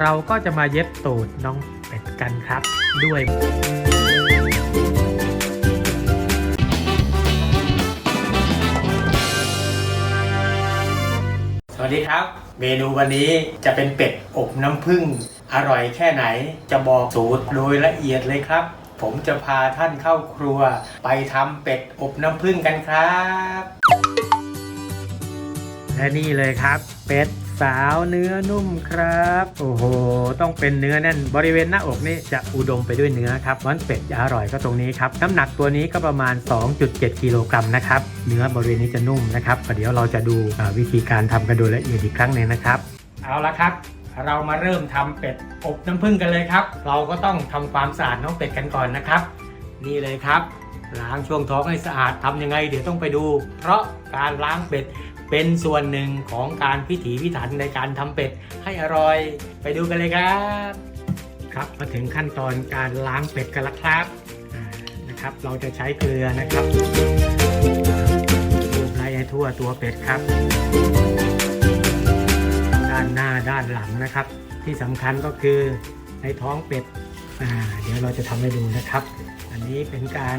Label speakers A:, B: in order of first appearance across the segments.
A: เราก็จะมาเย็บตูดน้องเป็ดกันครับ ด้วยสวัสดีครับ เมนูวันนี้จะเป็นเป็ดอบน้ำผึ้งอร่อยแค่ไหนจะบอกสูตรโดยละเอียดเลยครับ ผมจะพาท่านเข้าครัว ไปทำเป็ดอบน้ำผึ้งกันครับ และนี่เลยครับ เป็ด สาวเนื้อนุ่มครับ โอ้โห ต้องเป็นเนื้อแน่น บริเวณหน้าอกนี่จะอุดมไปด้วยเนื้อครับมันเป็ดจะอร่อยก็ตรงนี้ครับ น้ำหนักตัวนี้ก็ประมาณ 2.7 กิโลกรัมนะครับ เนื้อบริเวณนี้จะนุ่มนะครับเดี๋ยวเราจะดูวิธีการทำกันโดยละเอียดอีกครั้งหนึ่งนะครับ เอาละครับเรามาเริ่มทำเป็ดอบน้ำผึ้งกันเลยครับ เราก็ต้องทำความสะอาดน้องเป็ดกันก่อนนะครับ นี่เลยครับล้างช่วงท้องให้สะอาดทำยังไง เดี๋ยวต้องไปดู เพราะการล้างเป็ด เป็นส่วนหนึ่งของการพิถีพิถันในการทำเป็ดให้อร่อย ไปดูกันเลยครับ ครับมาถึงขั้นตอนการล้างเป็ดกันแล้วครับนะครับ เราจะใช้เกลือนะครับลูบไล่ให้ทั่วตัวเป็ดครับ ด้านหน้าด้านหลังนะครับ ที่สำคัญก็คือในท้องเป็ดอ่าเดี๋ยวเราจะทำให้ดูนะครับ อันนี้เป็นการ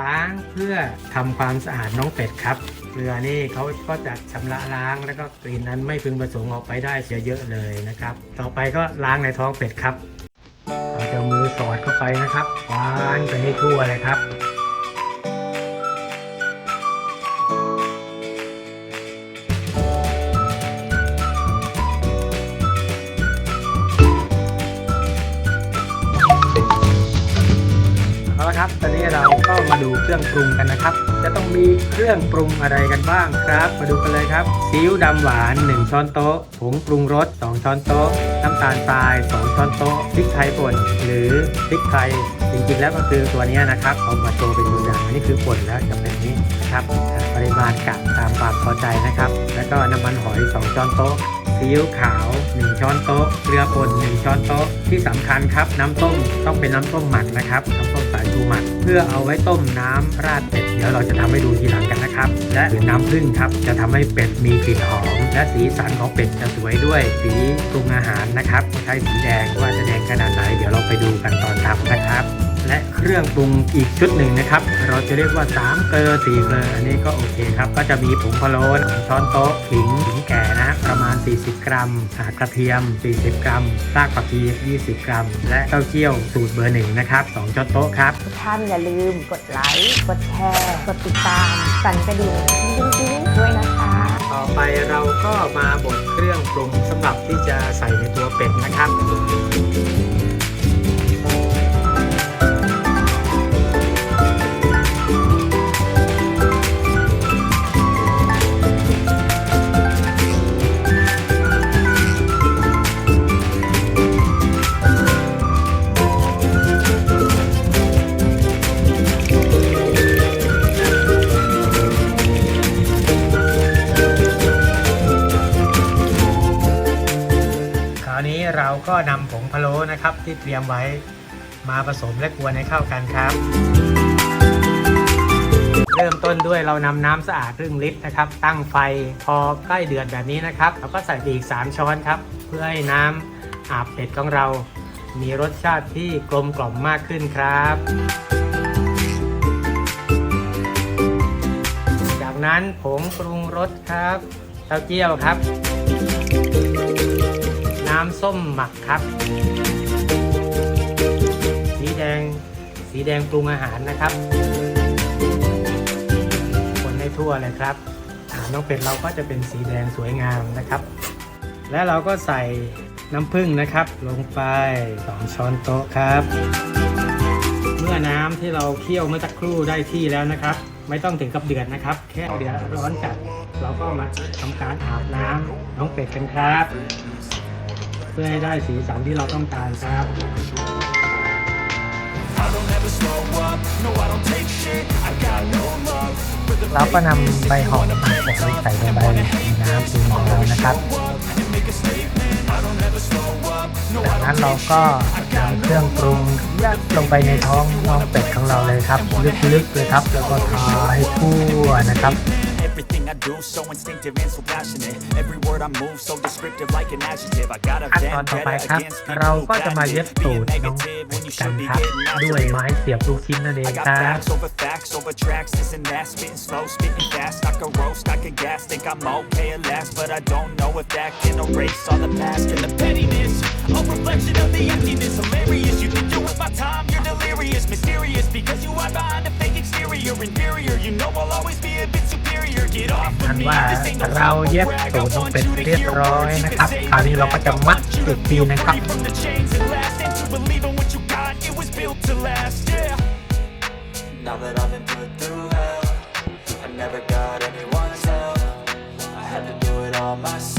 A: ล้างเพื่อทำความสะอาดน้องเป็ดครับ ลือนี่เขาก็จะชำระล้างแล้วก็กลิ่นนั้นไม่พึงประสงค์ออกไปได้เสียเยอะเลยนะครับ ต่อไปก็ล้างในท้องเป็ดครับเราจะมือสอดเข้าไปนะครับวานไปให้ทั่วเลยครับ ละครับ ตอนนี้เราก็มาดูเครื่องปรุงกันนะครับ จะต้องมีเครื่องปรุงอะไรกันบ้างครับ มาดูกันเลยครับ ซีอิ๊วดำหวาน 1 ช้อนโต๊ะ ผงปรุงรส 2 ช้อนโต๊ะ น้ำตาลทราย 2 ช้อนโต๊ะ พริกไทยป่น หรือพริกไทย จริงๆแล้วก็คือตัวนี้นะครับ เอามาโชว์เป็นตัวอย่างอันนี้คือป่นแล้วจะเป็นอย่างนี้นะครับ ปริมาณกะตามความพอใจนะครับ แล้วก็น้ำมันหอย 2 ช้อนโต๊ะ ซีอิ๊วขาว 1 ช้อนโต๊ะ เกลือป่น1ช้อนโต๊ะ ที่สำคัญครับ น้ำต้มต้องเป็นน้ำต้มหมักนะครับ น้ำต้มสายชูหมัก เพื่อเอาไว้ต้มน้ำราดเป็ด เดี๋ยวเราจะทำให้ดูทีหลังกันนะครับ และน้ำผึ้งครับจะทำให้เป็ดมีกลิ่นหอม และสีสันของเป็ดจะสวยด้วย สีปรุงอาหารนะครับ ใช้สีแดงว่าจะแดงขนาดไหน เดี๋ยวเราไปดูกันตอนทำนะครับ และเครื่องปรุงอีกชุดหนึ่งนะครับ เราจะเรียกว่า 3 เกลือ4เกลืออันนี้ก็โอเคครับ ก็จะมีผงพะโล้หนึ่งช้อนโต๊ะขิงขิงแก่นะประมาณ 40 กรัมอ่ากระเทียม 40 กรัมรากผักชี20 กรัม และเต้าเจี้ยวสูตรเบอร์หนึ่งนะครับ2ช้อนโต๊ะครับ
B: ทุกท่านอย่าลืมกดไลค์กดแชร์กดติดตามสั่นกระดิ่งจริงๆด้วยนะคะ
A: ต่อไปเราก็มาบดเครื่องปรุงสำหรับที่จะใส่ในตัวเป็ดนะครับ ก็นำผงพะโล้นะครับ ที่เตรียมไว้มาผสมและกวนให้เข้ากันครับ เริ่มต้นด้วยเรานำน้ำสะอาดครึ่งลิตรนะครับ ตั้งไฟพอใกล้เดือดแบบนี้นะครับเราก็ใส่ไปอีก 3 ช้อนครับ เพื่อให้น้ำอาบเป็ดของเรา มีรสชาติที่กลมกล่อมมากขึ้นครับจากนั้นผงปรุงรสครับเต้าเจี้ยวครับ น้ำส้มหมักครับ สีแดง สีแดงปรุงอาหารนะครับ คนให้ทั่วเลยครับอ่าน้องเป็ดเราก็จะเป็นสีแดงสวยงามนะครับ และเราก็ใส่น้ำผึ้งนะครับ ลงไป 2 ช้อนโต๊ะครับ เมื่อน้ำที่เราเคี่ยวเมื่อสักครู่ได้ที่แล้วนะครับ ไม่ต้องถึงกับเดือดนะครับ แค่เดือดร้อนจัด เราก็มาทำการอาบน้ำน้องเป็ดกันครับ พื่อให้ได้สีสันที่เราต้องการครับ เราก็นำใบหอมใส่ลงไปในน้ำปรุงของเรานะครับ จากนั้นเราก็นำเครื่องปรุงยัดลงไปในท้องน้องเป็ดของเราเลยครับ ลึกๆเลยครับ แล้วก็ทาให้ทั่วนะครับ
C: Everything I do so instinctive and so passionate. Every word I move so descriptive like an adjective. I got a
A: ขั้นตอนต่อไป
C: vendetta
A: ครับ
C: against people
A: เรา
C: who
A: ก็จะมา
C: patent
A: เย็บ
C: it.
A: ตู
C: Being
A: ดน้อง
C: negative when you
A: กัน
C: should be
A: ครับ
C: getting
A: ด้วย
C: after it.
A: ไม้เสียบลูกชิ้นนั่นเอง
C: I
A: ค
C: got
A: รับ
C: facts over facts over tracks, this and that, spitting slow, spitting fast. I could roast, I could gas, think I'm okay at last, but I don't know if that can erase all the past and the pettiness. A reflection of the emptiness, hilarious. You think you're with my time, you're delirious, mysterious because you hide behind a fake exterior, inferior. You know I'll always be a bit superior. Get off
A: อั
C: of
A: น
C: me,
A: ว่า
C: this ain't no
A: เรา
C: humble
A: เย็บ
C: brag.
A: ตู
C: I
A: ดน้อง
C: want
A: เป็ด
C: you to
A: เรียบ
C: hear
A: ร้อย
C: words you
A: นะ
C: can
A: ครับ
C: say.
A: คราวนี้เราก็จะมัดจุดทีนะครับ
C: Free from the chains at last and to believe in what you got, it was built to last, yeah.
D: Now that I've been put through hell, I never got anyone's help. I had to do it all myself.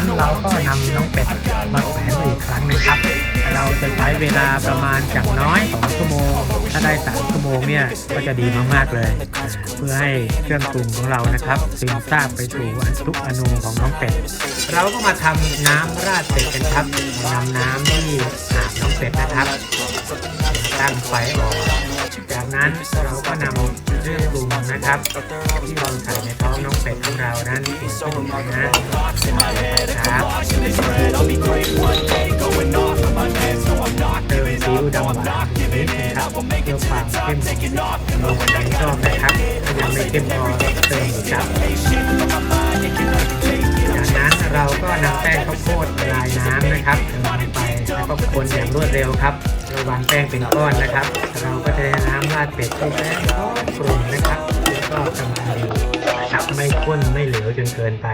A: นั้นเราก็นำน้องเป็ดมาแขวนไว้อีกครั้งหนึงครับ เราจะใช้เวลาประมาณจากน้อย2ชั่วโมง ถ้าได้3ชั่วโมงเนี่ยก็จะดีมากๆเลย เพื่อให้เครื่องปรุงของเรานะครับซึมซาบไปสู่ทุกอนูของน้องเป็ด เราก็มาทำน้ำราดเป็ดกันครับนำน้ำที่อาบน้องเป็ดนะครับตั้งไฟออกจากนั้นเราก็นำ เครื่องปรุงนะครับที่เราใส่ในท้องน้องเป็ดของเรานั้นส่วนผสมนะครับเติมซีอิ๊วดำหวานนิดนึงครับเพื่อความเข้มของเราชอบนะครับถ้ายังไม่เข้มพอเติมอีกครับจากนั้นเราก็นำแป้งข้าวโพดละลายน้ำนะครับลงไปแล้วก็คนอย่างรวดเร็วครับ ระวังแป้งเป็นก้อนนะครับ เราก็จะได้น้ำราดเป็ดที่แป้งก้อนกลุ่มนะครับก็กำลังดีครับไม่ข้นไม่เหลวจนเกินไป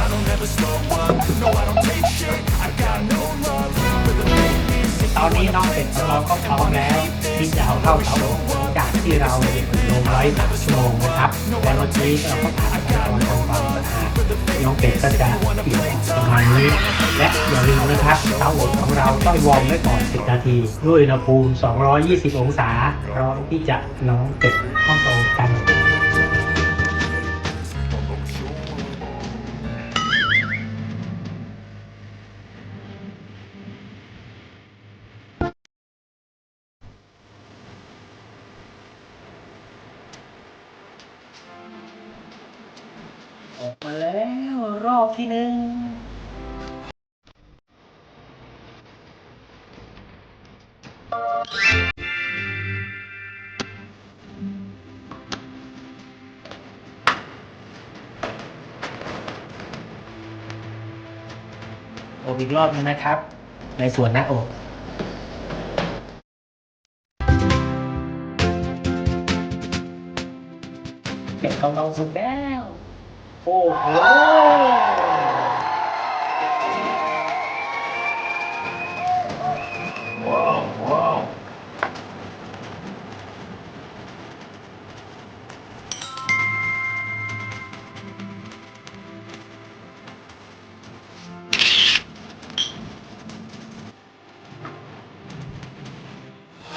C: I don't ever slow up, no I don't take shit I got no love for the fakeness If
A: ตอนนี้น้องเป็ดของเราก็พร้อมแล้วที่จะเอาเข้าเตาอบจากที่เราลงไว้สามชั่วโมงนะครับ และเมื่อกี้เราก็ผ่านขั้นตอนทำความสะอาด น้องเป็ดก็จะเปลี่ยนประมาณนี้ และอย่าลืมนะครับเตาอบของเราต้องวอร์มไว้ก่อน 10 นาที ด้วยอุณหภูมิ 220 องศาพร้อมที่จะน้องเป็ดข้าเตาอ มาแล้วรอบที่หนึ่งอบอีกรอบนึงนะครับ ในส่วนหน้าอกเป็ดของเราสุกแล้ว โอ้โห